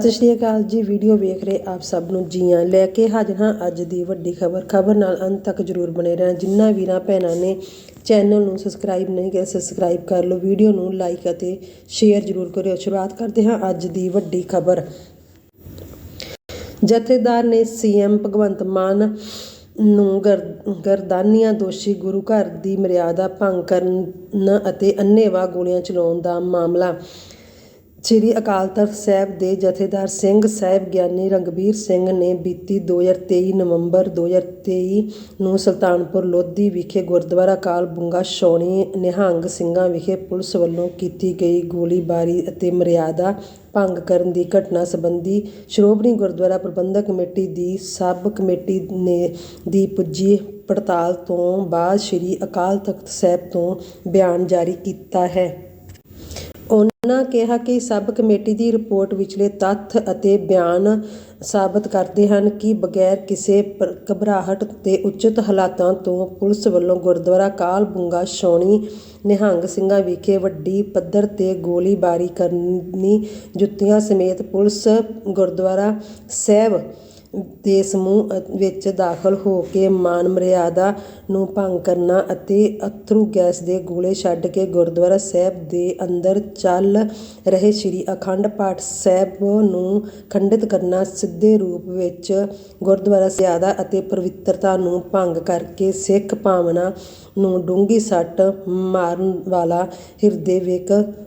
ਸਤਿ ਸ਼੍ਰੀ ਅਕਾਲ ਜੀ, ਵੀਡੀਓ ਵੇਖ ਰਹੇ ਆਪ ਸਭ ਨੂੰ ਜੀਆਂ ਲੈ ਕੇ ਹਾਜ਼ਰ ਹਾਂ ਅੱਜ ਦੀ ਵੱਡੀ ਖਬਰ। ਖਬਰ ਨਾਲ ਅੰਤ ਤੱਕ ਜਰੂਰ ਬਣੇ ਰਹਿਣਾ। ਜਿਨ੍ਹਾਂ ਵੀਰਾਂ ਭੈਣਾਂ ਨੇ ਚੈਨਲ ਨੂੰ ਸਬਸਕ੍ਰਾਈਬ ਨਹੀਂ ਕੀਤਾ ਸਬਸਕ੍ਰਾਈਬ ਕਰ ਲਓ, ਵੀਡੀਓ ਨੂੰ ਲਾਈਕ ਅਤੇ ਸ਼ੇਅਰ ਜਰੂਰ ਕਰਿਓ। ਸ਼ੁਰੂਆਤ ਕਰਦੇ ਹਾਂ ਅੱਜ ਦੀ ਵੱਡੀ ਖਬਰ। ਜਥੇਦਾਰ ਨੇ ਸੀਐਮ ਭਗਵੰਤ ਮਾਨ ਨੂੰ ਗਰ- ਗਰਦਾਨੀਆਂ ਦੋਸ਼ੀ ਗੁਰੂ ਘਰ ਦੀ ਮਰਿਆਦਾ ਭੰਗ ਕਰਨ ਅਤੇ ਅੰਨ੍ਹੇਵਾਹ ਗੋਲੀਆਂ ਚਲਾਉਣ ਦਾ ਮਾਮਲਾ ਸ੍ਰੀ ਅਕਾਲ ਤਖਤ ਸਾਹਿਬ ਦੇ ਜਥੇਦਾਰ ਸਿੰਘ ਸਾਹਿਬ ਗਿਆਨੀ ਰੰਗਬੀਰ ਸਿੰਘ ਨੇ ਬੀਤੀ 2023 ਨਵੰਬਰ 2023 ਨੂੰ ਸੁਲਤਾਨਪੁਰ ਲੋਧੀ ਵਿਖੇ ਗੁਰਦੁਆਰਾ ਕਾਲ ਬੁੰਗਾ ਛਾਉਣੀ ਨਿਹੰਗ ਸਿੰਘਾਂ ਵਿਖੇ ਪੁਲਿਸ ਵੱਲੋਂ ਕੀਤੀ ਗਈ ਗੋਲੀਬਾਰੀ ਅਤੇ ਮਰਿਆਦਾ ਭੰਗ ਕਰਨ ਦੀ ਘਟਨਾ ਸੰਬੰਧੀ ਸ਼੍ਰੋਮਣੀ ਗੁਰਦੁਆਰਾ ਪ੍ਰਬੰਧਕ ਕਮੇਟੀ ਦੀ ਸਬ ਕਮੇਟੀ ਨੇ ਦੀ ਪੁੱਜੀ ਪੜਤਾਲ ਤੋਂ ਬਾਅਦ ਸ੍ਰੀ ਅਕਾਲ ਤਖਤ ਸਾਹਿਬ ਤੋਂ ਬਿਆਨ ਜਾਰੀ ਕੀਤਾ ਹੈ। ਉਨ੍ਹਾਂ ਕਿਹਾ ਕਿ ਸਬ ਕਮੇਟੀ ਦੀ ਰਿਪੋਰਟ ਵਿਚਲੇ ਤੱਥ ਅਤੇ ਬਿਆਨ ਸਾਬਤ ਕਰਦੇ ਹਨ ਕਿ ਬਗੈਰ ਕਿਸੇ ਪ੍ਰ- ਘਬਰਾਹਟ ਤੇ ਉਚਿਤ ਹਾਲਾਤਾਂ ਤੋਂ ਪੁਲਿਸ ਵੱਲੋਂ ਗੁਰਦੁਆਰਾ ਕਾਲ ਬੁੰਗਾ ਛਾਉਣੀ ਨਿਹੰਗ ਸਿੰਘਾਂ ਵਿਖੇ ਵੱਡੀ ਪੱਧਰ ਤੇ ਗੋਲੀਬਾਰੀ ਕਰਨੀ ਜੁੱਤੀਆਂ ਸਮੇਤ ਪੁਲਿਸ ਗੁਰਦੁਆਰਾ ਸਾਹਿਬ ਦੇ ਸਮੂਹ ਵਿੱਚ ਦਾਖਲ ਹੋ ਕੇ ਮਾਨ ਮਰਿਆਦਾ ਨੂੰ ਭੰਗ ਕਰਨਾ ਅਤੇ ਅਥਰੂ ਗੈਸ ਦੇ ਗੋਲੇ ਛੱਡ ਕੇ ਗੁਰਦੁਆਰਾ ਸਾਹਿਬ ਦੇ ਅੰਦਰ ਚੱਲ ਰਹੇ ਸ੍ਰੀ ਅਖੰਡ ਪਾਠ ਸਾਹਿਬ ਨੂੰ ਖੰਡਿਤ ਕਰਨਾ ਸਿੱਧੇ ਰੂਪ ਵਿੱਚ ਗੁਰਦੁਆਰਾ ਸਿਆਦਾ ਅਤੇ ਪਵਿੱਤਰਤਾ ਨੂੰ ਭੰਗ ਕਰਕੇ ਸਿੱਖ ਭਾਵਨਾ ਨੂੰ ਡੂੰਘੀ ਸੱਟ ਮਾਰਨ ਵਾਲਾ ਹਿਰਦੇ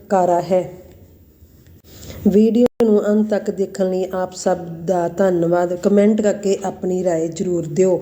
ਕਾਰਾ ਹੈ। ਵੀਡੀਓ ਨੂੰ ਅੰਤ ਤੱਕ ਦੇਖਣ ਲਈ ਆਪ ਸਭ ਦਾ ਧੰਨਵਾਦ ਕਮੈਂਟ ਕਰਕੇ ਆਪਣੀ رائے ਜ਼ਰੂਰ ਦਿਓ